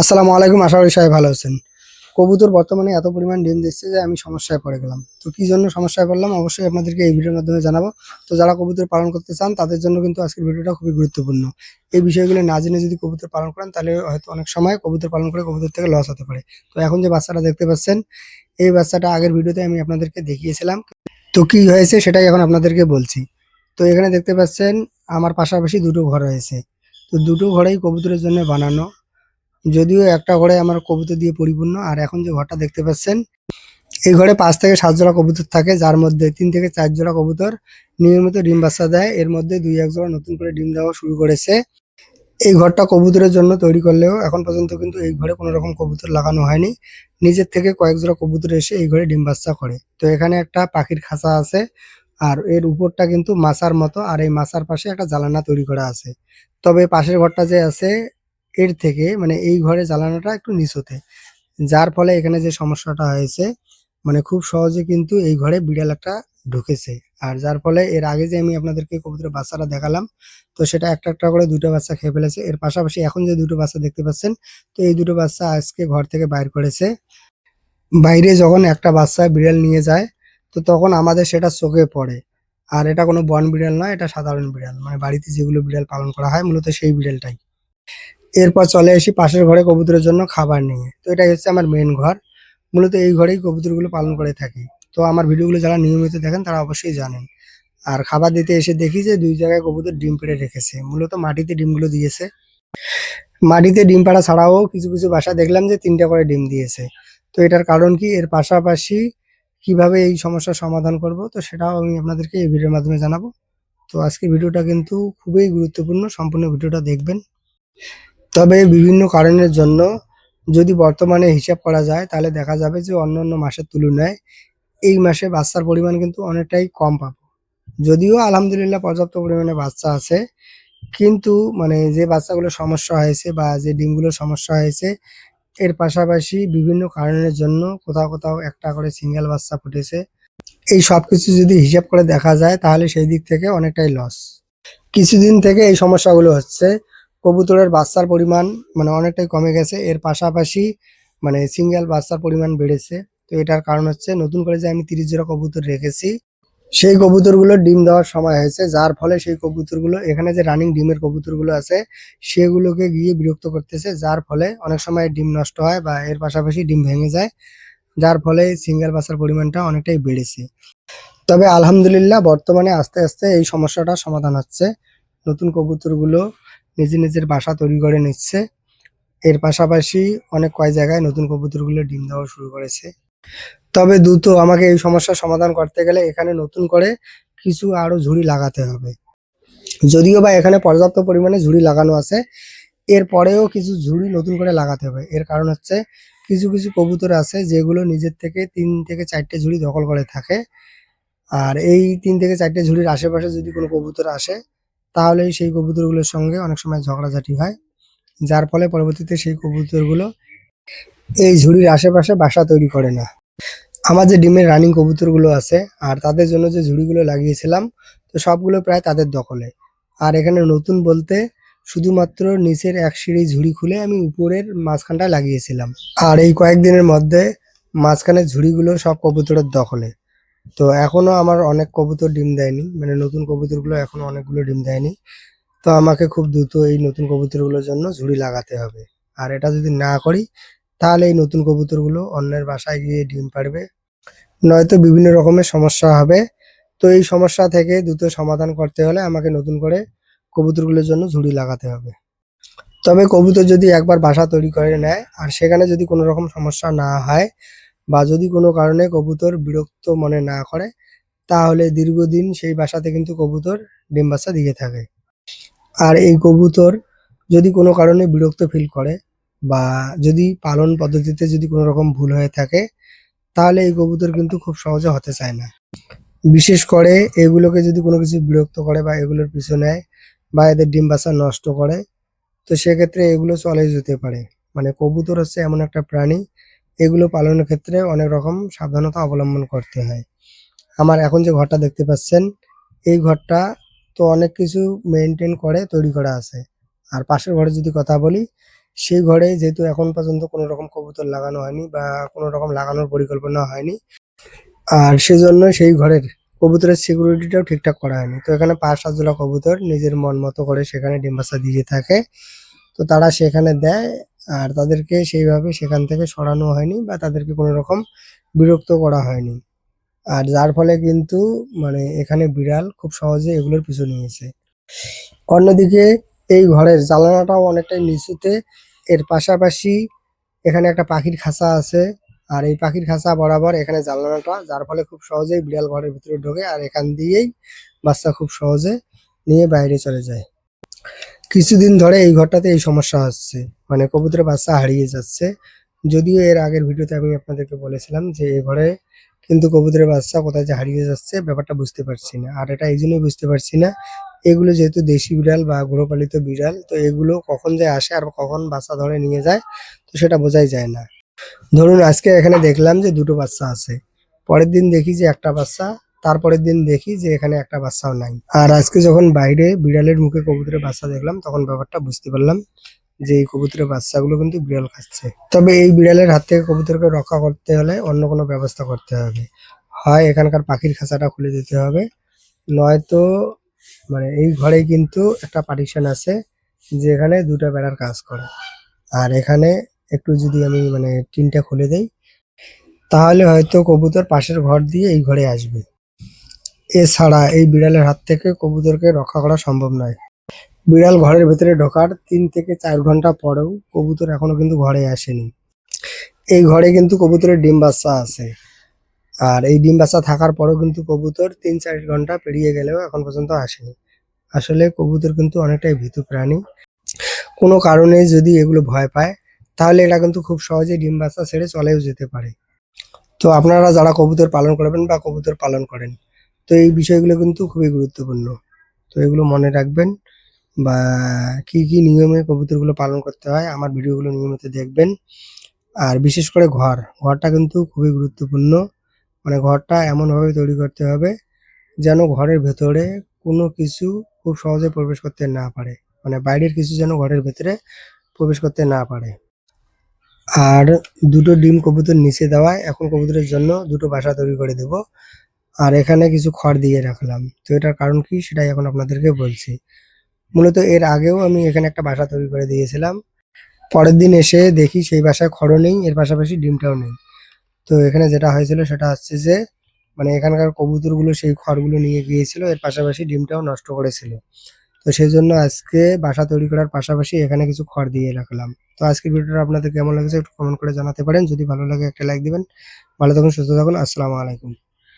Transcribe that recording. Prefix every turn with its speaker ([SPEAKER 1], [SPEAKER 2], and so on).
[SPEAKER 1] আসসালামু আলাইকুম, আশা সবাই ভালো আছেন। কবুতর বর্তমানে এত পরিমাণ ডিম দিচ্ছে যে আমি সমস্যায় পড়ে গেলাম। তো কী জন্য সমস্যায় পড়লাম? অবশ্যই আপনাদেরকে এই ভিডিওর মাধ্যমে জানাব। তো যারা কবুতর পালন করতে চান, তাদের জন্য কিন্তু আজকের ভিডিওটা খুবই গুরুত্বপূর্ণ। এই বিষয়গুলো না জেনে যদি কবুতর পালন করেন, তাহলে হয়তো অনেক সময় কবুতর পালন করে কবুতর থেকে লস হতে পারে। তো এখন যে বাচ্চাটা দেখতে পাচ্ছেন, এই বাচ্চাটা আগের ভিডিওতে আমি আপনাদেরকে দেখিয়েছিলাম। তো কী হয়েছে সেটাই এখন আপনাদেরকে বলছি। তো এখানে দেখতে পাচ্ছেন, আমার পাশাপাশি দুটো ঘর রয়েছে। তো দুটো ঘরেই কবুতরের জন্য বানানো। যদিও একটা ঘরে আমার কবুতর দিয়ে পরিপূর্ণ, আর এখন যে ঘরটা দেখতে পাচ্ছেন, এই ঘরে পাঁচ থেকে সাত জোড়া কবুতর থাকে, যার মধ্যে তিন থেকে চার জোড়া কবুতর নিয়মিত ডিম বাচ্চা দেয়। এর মধ্যে দুই, এক জোড়া নতুন করে ডিম দেওয়া শুরু করেছে। এই ঘরটা কবুতরের জন্য তৈরি করলেও এখন পর্যন্ত কিন্তু এই ঘরে কোনো রকম কবুতর লাগানো হয়নি। নিজের থেকে কয়েক জোড়া কবুতর এসে এই ঘরে ডিম বাচ্চা করে। তো এখানে একটা পাখির খাঁচা আছে, আর এর উপরটা কিন্তু মাছার মতো, আর এই মাছার পাশে একটা জ্বালানা তৈরি করা আছে। তবে পাশের ঘরটা যে আছে এর থেকে মানে এই ঘরে জ্বালানোটা একটু নিচুতে যার ফলে এখানে যে সমস্যাটা হয়েছে মানে খুব সহজে কিন্তু এই ঘরে বিড়াল একটা ঢুকেছে। আর যার ফলে এর আগে যে আমি আপনাদেরকে কবুতরের বাচ্চাটা দেখালাম, তো সেটা একটা একটা করে দুটো বাচ্চা খেয়ে ফেলেছে। এর পাশাপাশি এখন যে দুটো বাচ্চা দেখতে পাচ্ছেন, তো এই দুটো বাচ্চা আজকে ঘর থেকে বাইর করেছে। বাইরে যখন একটা বাচ্চা বিড়াল নিয়ে যায়, তো তখন আমাদের সেটা চোখে পড়ে। আর এটা কোনো বন বিড়াল নয়, এটা সাধারণ বিড়াল। মানে বাড়িতে যেগুলো বিড়াল পালন করা হয়, মূলত সেই বিড়ালটাই। এরপর চলে আসি পাশের ঘরে কবুতরের জন্য খাবার নিয়ে। তো এটাই হচ্ছে আমার মেন ঘর। মূলত এই ঘরেই কবুতরগুলো পালন করে থাকি। তো আমার ভিডিওগুলো যারা নিয়মিত দেখেন, তারা অবশ্যই জানেন। আর খাবার দিতে এসে দেখি যে দুই জায়গায় কবুতর ডিম পেড়ে রেখেছে। মূলত মাটিতে ডিমগুলো দিয়েছে। মাটিতে ডিম পাড়া ছাড়াও কিছু কিছু বাসা দেখলাম যে তিনটা করে ডিম দিয়েছে। তো এটার কারণ কি? এর পাশাপাশি কীভাবে এই সমস্যার সমাধান করব, তো সেটাও আমি আপনাদেরকে এই ভিডিওর মাধ্যমে জানাব। তো আজকের ভিডিওটা কিন্তু খুবই গুরুত্বপূর্ণ। সম্পূর্ণ ভিডিওটা দেখবেন। তবে বিভিন্ন কারণের জন্য যদি বর্তমানে হিসাব করা যায়, তাহলে দেখা যাবে যে অন্য অন্য মাসের তুলনায় এই মাসে বাচ্চার পরিমাণ কিন্তু অনেকটাই কম পাবো। যদিও আলহামদুলিল্লাহ পর্যাপ্ত পরিমাণে বাচ্চা আছে, কিন্তু মানে যে বাচ্চাগুলো সমস্যা হয়েছে বা যে ডিমগুলো সমস্যা হয়েছে, এর পাশাপাশি বিভিন্ন কারণের জন্য কোথাও কোথাও একটা করে সিঙ্গেল বাচ্চা ফুটেছে। এই সব কিছু যদি হিসাব করে দেখা যায়, তাহলে সেই দিক থেকে অনেকটাই লস কিছুদিন থেকে এই সমস্যাগুলো হচ্ছে। কবুতরের বাচ্চার পরিমাণ মানে অনেকটাই কমে গেছে। এর পাশাপাশি মানে সিঙ্গেল বাচ্চার পরিমাণ বেড়েছে। তো এটার কারণ হচ্ছে নতুন করে যে আমি তিরিশ জোড়া কবুতর রেখেছি, সেই কবুতরগুলো ডিম দেওয়ার সময় হয়েছে। যার ফলে সেই কবুতরগুলো, এখানে যে রানিং ডিমের কবুতরগুলো আছে, সেগুলোকে গিয়ে বিরক্ত করতেছে। যার ফলে অনেক সময় ডিম নষ্ট হয় বা এর পাশাপাশি ডিম ভেঙে যায়। যার ফলে সিঙ্গেল বাচ্চার পরিমাণটা অনেকটাই বেড়েছে। তবে আলহামদুলিল্লাহ বর্তমানে আস্তে আস্তে এই সমস্যাটা সমাধান হচ্ছে। নতুন কবুতরগুলো নিজের নিজের বাসা তৈরি করে নিচ্ছে। এর পাশাপাশি অনেক কয় জায়গায় নতুন কবুতরগুলো ডিম দেওয়া শুরু করেছে। তবে দ্রুত আমাকে এই সমস্যার সমাধান করতে গেলে এখানে নতুন করে কিছু আরও ঝুড়ি লাগাতে হবে। যদিও বা এখানে পর্যাপ্ত পরিমাণে ঝুড়ি লাগানো আছে এরপরেও কিছু ঝুড়ি নতুন করে লাগাতে হবে। এর কারণ হচ্ছে কিছু কিছু কবুতর আছে যেগুলো নিজের থেকে তিন থেকে চারটে ঝুড়ি দখল করে থাকে। আর এই তিন থেকে চারটে ঝুড়ির আশেপাশে যদি কোনো কবুতর আসে তাহলে সেই কবুতরগুলোর সঙ্গে অনেক সময় ঝগড়াঝাটি হয়। যার ফলে পরবর্তীতে সেই কবুতরগুলো এই ঝুড়ির আশেপাশে বাসা তৈরি করে না। আমার যে ডিমের রানিং কবুতরগুলো আছে আর তাদের জন্য যে ঝুড়িগুলো লাগিয়েছিলাম, তো সবগুলো প্রায় তাদের দখলে। আর এখানে নতুন বলতে শুধুমাত্র নিচের এক সিঁড়ি ঝুড়ি খুলে আমি উপরের মাঝখানটা লাগিয়েছিলাম। আর এই কয়েকদিনের মধ্যে মাঝখানের ঝুড়িগুলো সব কবুতরের দখলে। তো এখনও আমার অনেক কবুতর ডিম দেয়নি মানে নতুন কবুতরগুলো এখনও অনেকগুলো ডিম দেয়নি। তো আমাকে খুব দ্রুত এই নতুন কবুতরগুলোর জন্য ঝুড়ি লাগাতে হবে। আর এটা যদি না করি, তাহলে এই নতুন কবুতরগুলো অন্যের বাসায় গিয়ে ডিম পাড়বে। নয়তো বিভিন্ন রকমের সমস্যা হবে। তো এই সমস্যা থেকে দ্রুত সমাধান করতে হলে আমাকে নতুন করে কবুতরগুলোর জন্য ঝুড়ি লাগাতে হবে। তবে কবুতর যদি একবার বাসা তৈরি করে নেয়, আর সেখানে যদি কোনো রকম সমস্যা না হয় বা যদি কোনো কারণে কবুতর বিরক্ত মনে না করে, তাহলে দীর্ঘদিন সেই বাসাতে কিন্তু কবুতর ডিম বাচ্চা দিয়ে থাকে। আর এই কবুতর যদি কোনো কারণে বিরক্ত ফিল করে বা যদি পালন পদ্ধতিতে যদি কোনো রকম ভুল হয়ে থাকে, তাহলে এই কবুতর কিন্তু খুব সহজে হতে চায় না। বিশেষ করে এগুলোকে যদি কোনো কিছু বিরক্ত করে বা এগুলোর পিছু নেয় বা এদের ডিম বাচ্চা নষ্ট করে, তো সেক্ষেত্রে এগুলো চলে যেতে পারে। মানে কবুতর হচ্ছে এমন একটা প্রাণী এগুলো পালনের ক্ষেত্রে অনেক রকম সাবধানতা অবলম্বন করতে হয়। আমার এখন যে ঘরটা দেখতে পাচ্ছেন, এই ঘরটা তো অনেক কিছু মেনটেন করে, তৈরি করা আছে। আর পাশের ঘরে যদি কথা বলি, সেই ঘরে যেহেতু এখন পর্যন্ত কোনো রকম কবুতর লাগানো হয়নি বা কোনো রকম লাগানোর পরিকল্পনা হয়নি, আর সেজন্য সেই ঘরের কবুতরের সিকিউরিটিটাও ঠিকঠাক করা হয়নি। তো এখানে পাঁচ, সাত জোড়া কবুতর নিজের মন মতো করে সেখানে ডিম বাচ্চা দিয়ে থাকে। তো তারা সেখানে দেয় আর তাদেরকে সেইভাবে সেখান থেকে সরানো হয়নি বা তাদেরকে কোনো রকম বিরক্ত করা হয়নি। আর যার ফলে কিন্তু মানে এখানে বিড়াল খুব সহজে এগুলোর পিছু নিয়েছে। অন্যদিকে এই ঘরের জানালাটাও অনেকটাই নিচুতে। এর পাশাপাশি এখানে একটা পাখির খাঁচা আছে। আর এই পাখির খাঁচা বরাবর এখানে জানালাটা, যার ফলে খুব সহজেই বিড়াল ঘরের ভিতরে ঢোকে আর এখান দিয়েই বাচ্চা খুব সহজে নিয়ে বাইরে চলে যায়। কিছুদিন ধরে এই ঘরটাতে এই সমস্যা হচ্ছে। মানে কবুতরের বাচ্চা হারিয়ে যাচ্ছে। যদিও এর আগের ভিডিওতে আমি আপনাদেরকে বলেছিলাম যে এই ঘরে কিন্তু কবুতরের বাচ্চা কোথায় যে হারিয়ে যাচ্ছে, ব্যাপারটা বুঝতে পারছি না। আর এটা এই জন্যই বুঝতে পারছি না, এগুলো যেহেতু দেশি বিড়াল বা গৃহপালিত বিড়াল, তো এগুলো কখন যে আসে আর কখন বাচ্চা ধরে নিয়ে যায়, তো সেটা বোঝাই যায় না। ধরুন আজকে এখানে দেখলাম যে দুটো বাচ্চা আছে। পরের দিন দেখি যে একটা বাচ্চা তারপরের দিন দেখি যে এখানে একটা বাচ্চাও নাই। আর আজকে যখন বাইরে বিড়ালের মুখে কবুতরের বাচ্চা দেখলাম, তখন ব্যাপারটা বুঝতে পারলাম যে এই কবুতরের বাচ্চাগুলো কিন্তু বিড়াল খাচ্ছে। তবে এই বিড়ালের হাত থেকে কবুতরকে রক্ষা করতে হলে অন্য কোনো ব্যবস্থা করতে হবে। হয় এখানকার পাখির খাঁচাটা খুলে দিতে হবে, নয়তো মানে এই ঘরে কিন্তু একটা পার্টিশন আছে যেখানে দুটো বেড়ার কাজ করে। আর এখানে একটু যদি আমি মানে টিনটা খুলে দেই, তাহলে হয়তো কবুতর পাশের ঘর দিয়ে এই ঘরে আসবে। এছাড়া এই বিড়ালের হাত থেকে কবুতরকে রক্ষা করা সম্ভব নয়। বিড়াল ঘরের ভেতরে ঢোকার তিন থেকে চার ঘণ্টা পরেও কবুতর এখনও কিন্তু ঘরে আসেনি। এই ঘরে কিন্তু কবুতরের ডিম বাচ্চা আছে। আর এই ডিম বাচ্চা থাকার পরেও কিন্তু কবুতর তিন চার ঘণ্টা পেরিয়ে গেলেও এখন পর্যন্ত আসেনি। আসলে কবুতর কিন্তু অনেকটাই ভীতু প্রাণী। কোনো কারণে যদি এগুলো ভয় পায়, তাহলে এটা কিন্তু খুব সহজেই ডিম বাচ্চা ছেড়ে চলেও যেতে পারে। তো আপনারা যারা কবুতর পালন করবেন বা কবুতর পালন করেন তো এই বিষয়গুলো কিন্তু খুবই গুরুত্বপূর্ণ। তো এগুলো মনে রাখবেন বা কি কি নিয়মে কবুতরগুলো পালন করতে হয় আমার ভিডিওগুলো নিয়মিত দেখবেন। আর বিশেষ করে ঘর, ঘরটা কিন্তু খুবই গুরুত্বপূর্ণ। মানে ঘরটা এমনভাবে তৈরি করতে হবে যেন ঘরের ভেতরে কোনো কিছু খুব সহজে প্রবেশ করতে না পারে। মানে বাইরের কিছু যেন ঘরের ভেতরে প্রবেশ করতে না পারে। আর দুটো ডিম কবুতর নিচে দেওয়ায় এখন কবুতরের জন্য দুটো বাসা তৈরি করে দেব। আর এখানে কিছু খড় দিয়ে রাখলাম। তো এটার কারণ কি সেটাই এখন আপনাদেরকে বলছি। মূলত এর আগেও আমি এখানে একটা বাসা তৈরি করে দিয়েছিলাম। পরের দিন এসে দেখি সেই বাসায় খড়ও নেই, এর পাশাপাশি ডিমটাও নেই। তো এখানে যেটা হয়েছিল সেটা হচ্ছে যে মানে এখানকার কবুতরগুলো সেই খড়গুলো নিয়ে গিয়েছিল, এর পাশাপাশি ডিমটাও নষ্ট করেছিল। তো সেই জন্য আজকে বাসা তৈরি করার পাশাপাশি এখানে কিছু খড় দিয়ে রাখলাম। তো আজকের ভিডিওটা আপনাদের কেমন লাগছে একটু কমেন্ট করে জানাতে পারেন। যদি ভালো লাগে একটা লাইক দিবেন। ভালো থাকুন, সুস্থ থাকুন। আসসালামু আলাইকুম।